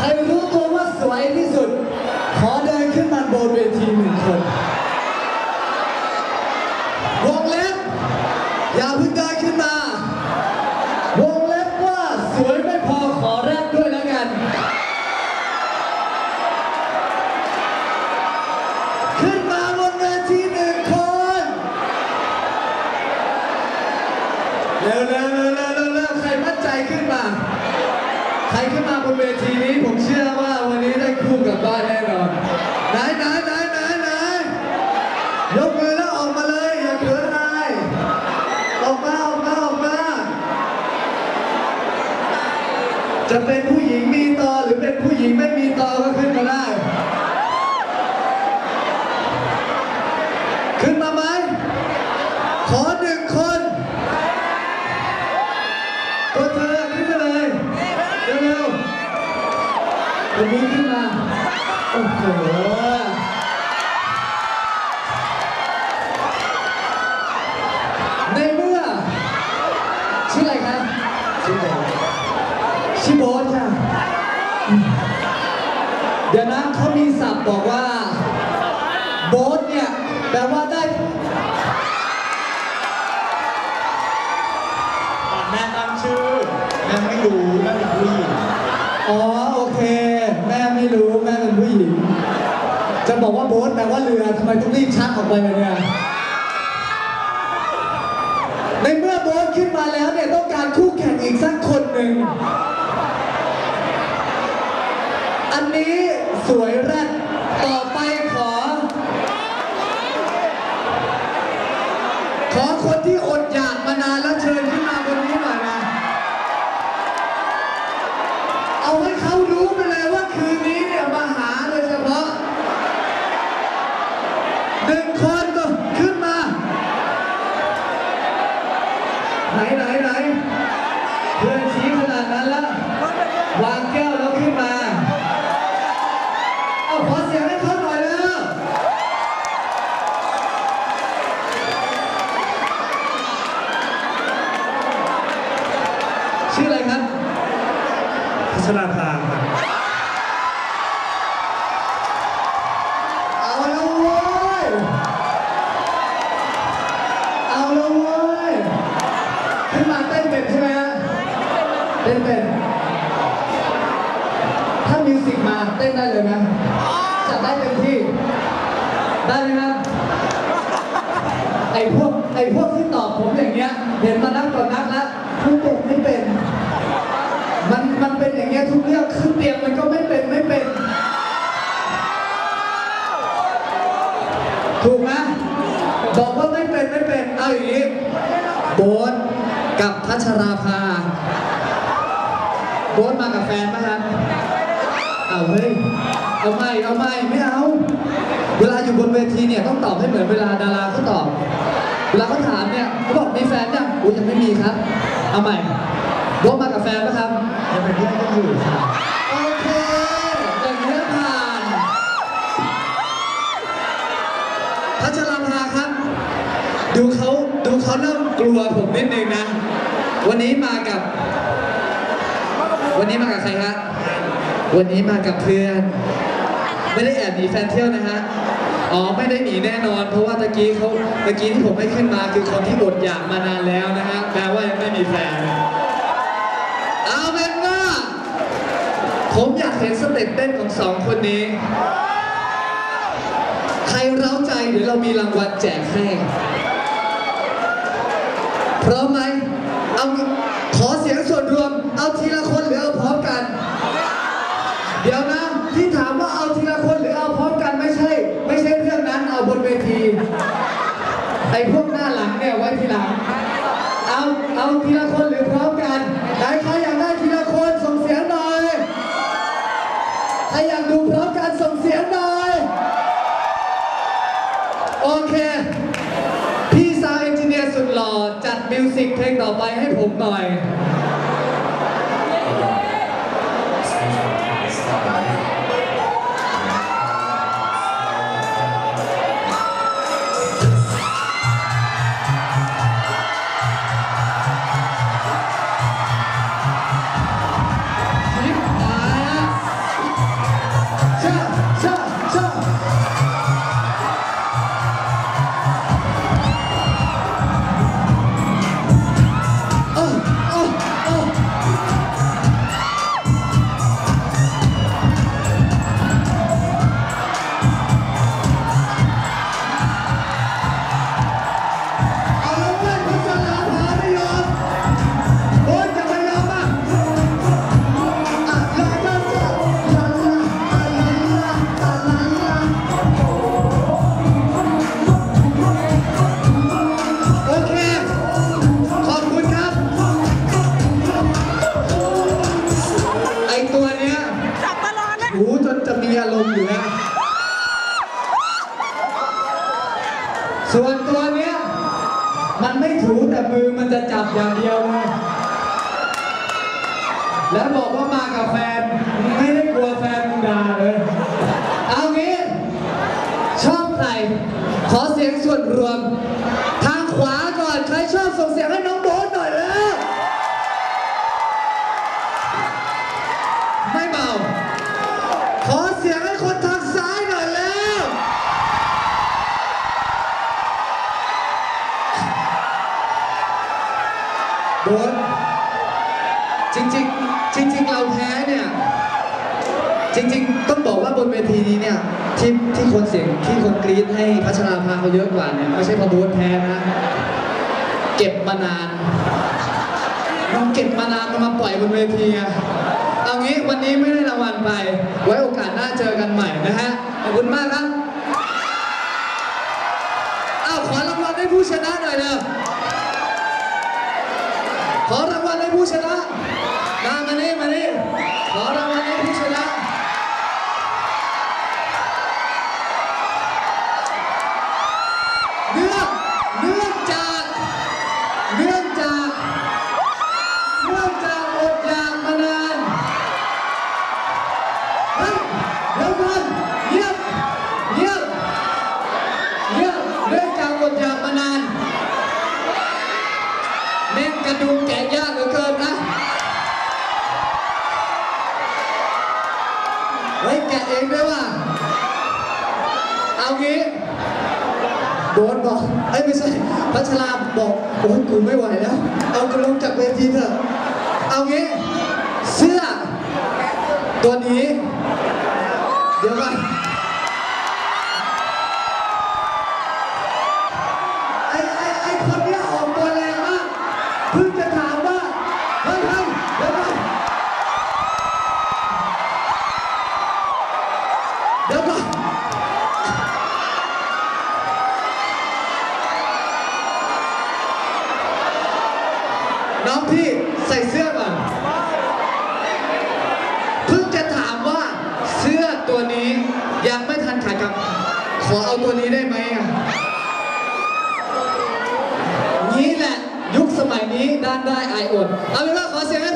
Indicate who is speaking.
Speaker 1: ใครรู้ตัวว่าสวยที่สุด ขอเดินขึ้นมาบนเวทีหนึ่งคนวงเล็บอย่าเพิ่งเดินขึ้นมาวงเล็บว่าสวยไม่พอขอแรกด้วยแล้วกัน ขึ้นมาบนเวทีหนึ่งคนเร็วเร็วเร็วเร็วเร็วเร็วใครมั่นใจขึ้นมา ใครขึ้นมาบนเวทีนี้ ขึ้นมาไหม ขอหนึ่งคนตัวเธอขึ้นมาเลยเร็วๆวันนี้ขึ้นมา โอ้โห รู้แม่
Speaker 2: เป็นผู้หญิง
Speaker 1: อ๋อโอเค แม่ไม่รู้แม่เป็นผู้หญิง จะบอกว่าโบ๊ทแปลว่าเรือทำไมต้องรีบชักออกไปเลยเนี่ยในเมื่อโบ๊ทขึ้นมาแล้วเนี่ยต้องการคู่แข่งอีกสักคนหนึ่งอันนี้สวยแรดต่อไปขอ ขอคนที่อดอยากมานานแล้วเชิญขึ้นมาบนนี้หน่อยนะ เอาให้เขารู้ไปเลยว่าคืนนี้เนี่ยมาหาโดยเฉพาะหนึ่งคนก็ขึ้นมา ไหนไหนไหนเพื่อนชี้ขนาดนั้นแล้ว วางแก้วแล้วขึ้นมา เอาขอเสียงให้เขาหน่อยแล้วชื่ออะไรครับ
Speaker 2: พัชราภาครั
Speaker 1: บอาแล้วเว้ย เอาแล้วเว้ย ขึ้นมาเต้นเป็นใช่ไหมฮะ เต้นเป็น ถ้ามิวสิกมาเต้นได้เลยไหมจัดได้เต็มที่ ได้ไหมครับไอ้พวกไอ้พวกที่ตอบผมอย่างเงี้ย เห็นมานักต่อนักแล้วไม่เป็นไม่เป็น มันมันเป็นอย่างเงี้ยทุกเรื่องขึ้นเตียงมันก็ไม่เป็นไม่เป็น ถูกไหมบอกว่าไม่เป็นไม่เป็นเอาอย่างนี้โบ๊ทกับพัชราภาโบ๊ทมากับแฟนไหมครับ เอาเฮ้ย เอาไม่ เอาไม่ ไม่เอา เวลาอยู่บนเวทีเนี่ยต้องตอบให้เหมือนเวลาดาราเขาตอบ เวลาเขาถามเนี่ยเขาบอกมีแฟนยังอุ้ยยังไม่มีครับ เอาใหม่โบ๊ทมากับแฟนไหมครับ
Speaker 2: ยังเป็นเพื่อนกันอยู่ค่ะ
Speaker 1: โอเคอย่างนี้ผ่านพัชรภาครับ ดูเขาดูเขาเริ่มกลัวผมนิดนึงนะ วันนี้มากับ วันนี้มากับใครฮะ วันนี้มากับเพื่อน ไม่ได้แอบหนีแฟนเที่ยวนะฮะ อ๋อไม่ได้หนีแน่นอน เพราะว่าตะกี้เขาตะกี้ที่ผมให้ขึ้นมาคือคนที่อดอยากมานานแล้วนะฮะแปลว่ายังไม่มีแฟน เอาเป็นว่าผมอยากเห็นสเต็ปเต้นของสองคนนี้ ใครเร้าใจเดี๋ยวเรามีรางวัลแจกให้พร้อมไหมเอา ไอ้พวกหน้าหลังเนี่ยไว้ทีหลัง เอาเอาทีละคนหรือพร้อมกันไหนใครอยากได้ทีละคนส่งเสียงหน่อยใครอยากดูพร้อมกันส่งเสียงหน่อยโอเค พี่ซาวเอนจิเนียร์สุดหล่อจัดมิวสิกเพลงต่อไปให้ผมหน่อย
Speaker 3: ตลอดนะ
Speaker 1: ถูจนจะมีอารมณ์อยู่แล้วส่วนตัวเนี้ย มันไม่ถูแต่มือมันจะจับอย่างเดียวเลยแล้วบอกว่ามากับแฟน ไม่ได้กลัวแฟนมึงด่าเลย เอางี้ ชอบใคร ขอเสียงส่วนรวม ทางขวาก่อน ใครชอบส่งเสียงให้น้อง จริงๆ ต้องบอกว่าบนเวทีนี้เนี่ยที่ที่คนเสียงที่คนกรี๊ดให้พัชราภาเขาเยอะกว่าเนี่ยไม่ใช่เพราะบ๊ทแพ้นะเก็บมานานเราเก็บมานานเรามาปล่อยบนเวทีไงเอางี้วันนี้ไม่ได้รางวัลไป ไว้โอกาสหน้าเจอกันใหม่นะฮะขอบคุณมากครับอ้าวขอรางวัลให้ผู้ชนะหน่อยเร็วขอรางวัลให้ผู้ชนะมามานี่มานี่ขอรางวัลให้ผู้ชนะ เน้นกระดูกแกะยากเหลือเกินนะ เฮ้ยแกะเองด้วยว่ะเอางี้โดนบอกเอ้ยไม่ใช่พัชราบอกโอ้ยกูไม่ไหวแล้ว เอากูลงจากเวทีเถอะ เอางี้ เสื้อ ตัวนี้ เดี๋ยวก่อน ตัวนี้ได้ไหมอะนี้แหละยุคสมัยนี้ด้านได้ไอายอดเอาเป็นว่าขอเสียงให้